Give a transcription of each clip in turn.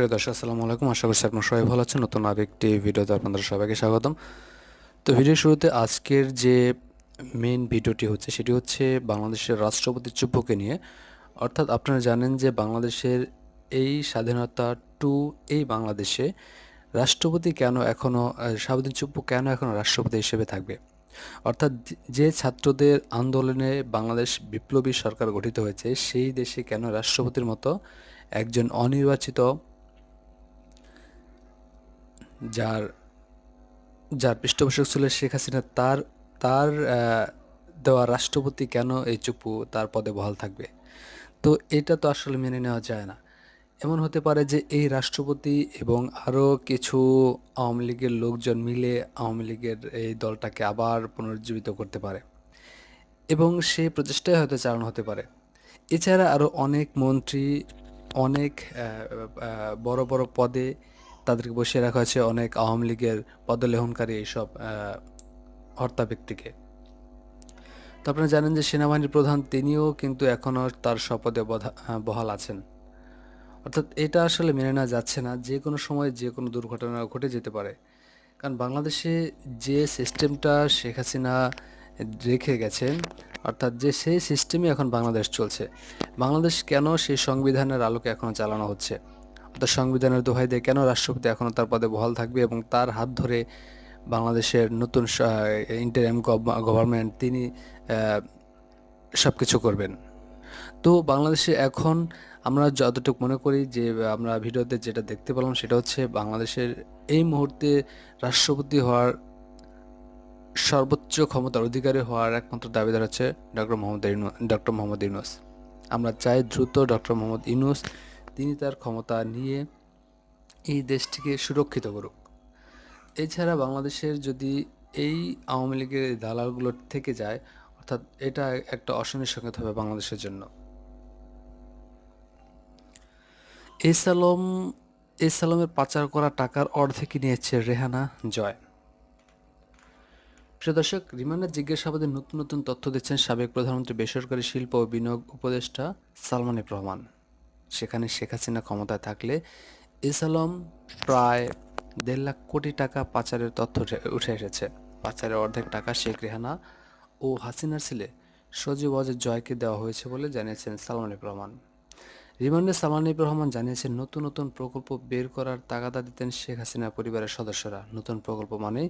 প্রিয় দর্শক, আসসালামু আলাইকুম। আশা করছি আপনার সবাই ভালো আছেন। নতুন আরেকটি ভিডিওতে আপনাদের সবাইকে স্বাগতম। তো ভিডিও শুরুতে আজকের যে মেইন ভিডিওটি হচ্ছে, সেটি হচ্ছে বাংলাদেশের রাষ্ট্রপতি চুপ্পুকে নিয়ে। অর্থাৎ আপনারা জানেন যে বাংলাদেশের এই স্বাধীনতা টু এই বাংলাদেশে রাষ্ট্রপতি কেন এখনও শাহাবুদ্দিন চুপ্পু কেন এখনও রাষ্ট্রপতি হিসেবে থাকবে? অর্থাৎ যে ছাত্রদের আন্দোলনে বাংলাদেশ বিপ্লবী সরকার গঠিত হয়েছে, সেই দেশে কেন রাষ্ট্রপতির মতো একজন অনির্বাচিত যার যার পৃষ্ঠপোষক ছিল শেখ হাসিনা, তার তার দেওয়া রাষ্ট্রপতি কেন এই চুপু তার পদে বহাল থাকবে? তো এটা তো আসলে মেনে নেওয়া যায় না। এমন হতে পারে যে এই রাষ্ট্রপতি এবং আরও কিছু আওয়ামী লীগের লোকজন মিলে আওয়ামী লীগের এই দলটাকে আবার পুনরুজ্জীবিত করতে পারে এবং সেই প্রচেষ্টাই হয়তো চালানো হতে পারে। এছাড়া আরও অনেক মন্ত্রী, অনেক বড় বড় পদে তাদেরকে বসিয়ে রাখা হয়েছে অনেক আওয়ামী লীগের পদলেহনকারী এইসব হর্তা ব্যক্তিকে। তো আপনারা জানেন যে সেনাবাহিনীর প্রধান তিনিও কিন্তু এখনও তার শপথে বহাল আছেন। অর্থাৎ এটা আসলে মেনে নেওয়া যাচ্ছে না, যে কোনো সময় যে কোনো দুর্ঘটনা ঘটে যেতে পারে। কারণ বাংলাদেশে যে সিস্টেমটা শেখ হাসিনা রেখে গেছেন, অর্থাৎ যে সেই সিস্টেমই এখন বাংলাদেশ চলছে। বাংলাদেশ কেন সেই সংবিধানের আলোকে এখনও চালানো হচ্ছে? অর্থাৎ সংবিধানের দোহাই দিয়ে কেন রাষ্ট্রপতি এখনও তার পদে বহাল থাকবে এবং তার হাত ধরে বাংলাদেশের নতুন ইন্টারিম গভর্নমেন্ট তিনি সব কিছু করবেন। তো বাংলাদেশে এখন আমরা যতটুকু মনে করি যে, আমরা ভিডিওতে যেটা দেখতে পেলাম সেটা হচ্ছে বাংলাদেশের এই মুহূর্তে রাষ্ট্রপতি হওয়ার সর্বোচ্চ ক্ষমতার অধিকারী হওয়ার একমাত্র দাবিদার হচ্ছে ডক্টর মোহাম্মদ ইউনু ডক্টর মোহাম্মদ ইউনুস। আমরা চাই দ্রুত ডক্টর মোহাম্মদ ইউনুস তিনি তার ক্ষমতা নিয়ে এই দেশটিকে সুরক্ষিত করুক। এছাড়া বাংলাদেশের যদি এই আওয়ামী লীগের দালালগুলো থেকে যায়, অর্থাৎ এটা একটা অশনির সংকেত হবে বাংলাদেশের জন্য। এই সালম এই সালমের পাচার করা টাকার অর্ধেকই নিয়েছে রেহানা জয়। প্রিয় দর্শক রিমান্ডের জিজ্ঞাসাবাদে নতুন নতুন তথ্য দিচ্ছেন সাবেক প্রধানমন্ত্রী বেসরকারি শিল্প ও বিনিয়োগ উপদেষ্টা সালমান রহমান সেখানে শেখ হাসিনা ক্ষমতায় থাকলে এসালম প্রায় দেড় লাখ কোটি টাকা পাচারের তথ্য উঠে- এসেছে। পাচারের অর্ধেক টাকা শেখ রেহানা ও হাসিনার ছেলে সজীব অজয় জয়কে দেওয়া হয়েছে বলে জানিয়েছেন সালমান এফ রহমান। রিমান্ডে সালমান এফ রহমান জানিয়েছেন, নতুন নতুন প্রকল্প বের করার তাগাদা দিতেন শেখ হাসিনা পরিবারের সদস্যরা। নতুন প্রকল্প মানে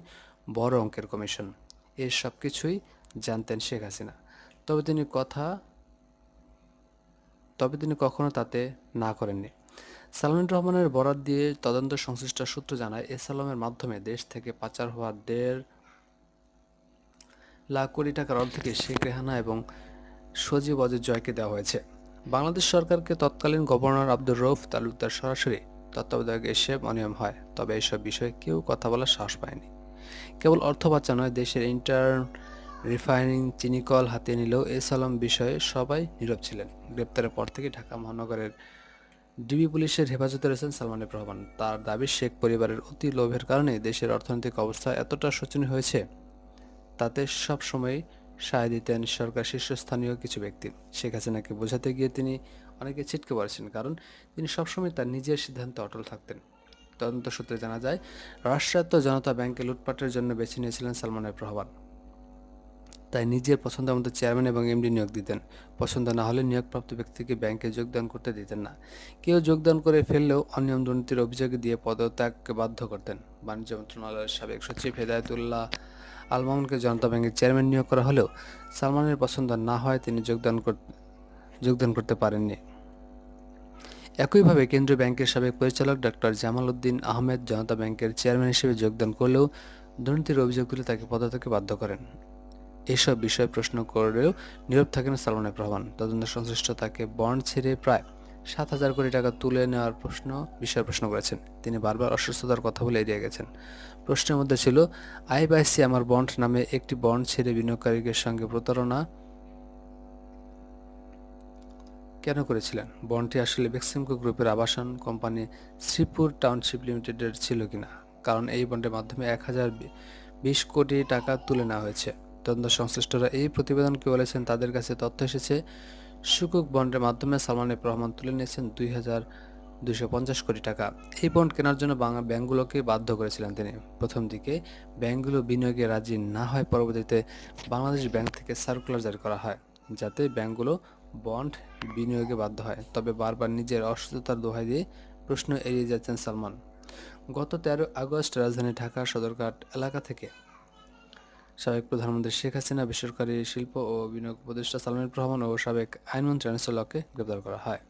বড় অঙ্কের কমিশন। এর সব কিছুই জানতেন শেখ হাসিনা। তবে তিনি কথা তবে তিনি কখনো তাতে না করেননি। সালমান রহমানের বরাত দিয়ে তদন্ত সংশ্লিষ্ট সূত্র জানায়, এ সালামের মাধ্যমে দেশ থেকে পাচার হওয়া দেড় লাখ কোটি টাকার অর্ধেকে শেখ রেহানা এবং সজীব অজিত জয়কে দেওয়া হয়েছে। বাংলাদেশ সরকারকে তৎকালীন গভর্নর আব্দুর রৌফ তালুকদার সরাসরি তত্ত্বাবধায়ক এসে অনিয়ম হয়, তবে এসব বিষয়ে কেউ কথা বলার সাহস পায়নি। কেবল অর্থ বাচ্চা নয়, দেশের ইন্টার রিফাইনিং চিনিকল হাতে নিলেও এ সালাম বিষয়ে সবাই নীরব ছিলেন। গ্রেপ্তারের পর থেকে ঢাকা মহানগরের ডিবি পুলিশের হেফাজতে রয়েছেন সালমান রহমান। তার দাবি, শেখ পরিবারের অতি লোভের কারণে দেশের অর্থনৈতিক অবস্থা এতটা শোচনীয় হয়েছে, তাতে সব সময় সায় দিতেন সরকার শীর্ষস্থানীয় কিছু ব্যক্তি। শেখ হাসিনাকে বোঝাতে গিয়ে তিনি অনেকে ছিটকে পড়েছেন, কারণ তিনি সবসময় তার নিজের সিদ্ধান্তে অটল থাকতেন। তদন্ত সূত্রে জানা যায়, রাষ্ট্রায়ত্ত জনতা ব্যাংকে লুটপাটের জন্য বেছে নিয়েছিলেন সালমান রহমান। তাই নিজের পছন্দ মতো চেয়ারম্যান এবং এমডি নিয়োগ দিতেন। পছন্দ না হলে নিয়োগপ্রাপ্ত ব্যক্তিকে ব্যাংকে যোগদান করতে দিতেন না। কেউ যোগদান করে ফেললেও অনিয়ম দুর্নীতির অভিযোগ দিয়ে পদত্যাগকে বাধ্য করতেন। বাণিজ্য মন্ত্রণালয়ের সাবেক সচিব হেদায়তুল্লাহ আল মামুনকে জনতা ব্যাংকের চেয়ারম্যান নিয়োগ করা হলেও সালমানের পছন্দ না হয় তিনি যোগদান যোগদান করতে পারেননি। একইভাবে কেন্দ্রীয় ব্যাংকের সাবেক পরিচালক ডক্টর জামাল উদ্দিন আহমেদ জনতা ব্যাংকের চেয়ারম্যান হিসেবে যোগদান করলেও দুর্নীতির অভিযোগগুলি তাকে পদত্যাগে বাধ্য করেন। এসব বিষয়ে প্রশ্ন করেও নীরব থাকেন সালমান রহমান। তদন্ত সংশ্লিষ্ট তাকে বন্ড ছেড়ে প্রায় সাত হাজার কোটি টাকা তুলে নেওয়ার প্রশ্ন, বিষয়ে প্রশ্ন করেছেন। তিনি বারবার অসুস্থতার কথা বলে এড়িয়ে গেছেন। প্রশ্নের মধ্যে ছিল আইবাইসি আমার বন্ড নামে একটি বন্ড ছেড়ে বিনিয়োগকারীদের সঙ্গে প্রতারণা কেন করেছিলেন? বন্ডটি আসলে বেক্সিমকো গ্রুপের আবাসন কোম্পানি শ্রীপুর টাউনশিপ লিমিটেডের ছিল কিনা? কারণ এই বন্ডের মাধ্যমে এক হাজার বিশ কোটি টাকা তুলে নেওয়া হয়েছে। তদন্ত সংশ্লিষ্টরা এই প্রতিবেদনকে বলেছেন, তাদের কাছে তথ্য এসেছে, সুকুক বন্ডের মাধ্যমে সালমান এফ রহমান তুলে নিয়েছেন দুই হাজার দুশো পঞ্চাশ কোটি টাকা। এই বন্ড কেনার জন্য বাংলা ব্যাংকগুলোকে বাধ্য করেছিলেন তিনি। প্রথম দিকে, ব্যাংকগুলো বিনিয়োগে রাজি না হয়, পরবর্তীতে বাংলাদেশ ব্যাংক থেকে সার্কুলার জারি করা হয়, যাতে ব্যাংকগুলো বন্ড বিনিয়োগে বাধ্য হয়। তবে বারবার নিজের অসুস্থতার দোহাই দিয়ে প্রশ্ন এড়িয়ে যাচ্ছেন সালমান। গত তেরো আগস্ট রাজধানী ঢাকার সদরঘাট এলাকা থেকে সাবেক প্রধানমন্ত্রী শেখ হাসিনা, বেসরকারি শিল্প ও বিনিয়োগ উপদেষ্টা সালমান রহমান ও সাবেক আইনমন্ত্রী আনিসুল্লাহকে গ্রেপ্তার করা হয়।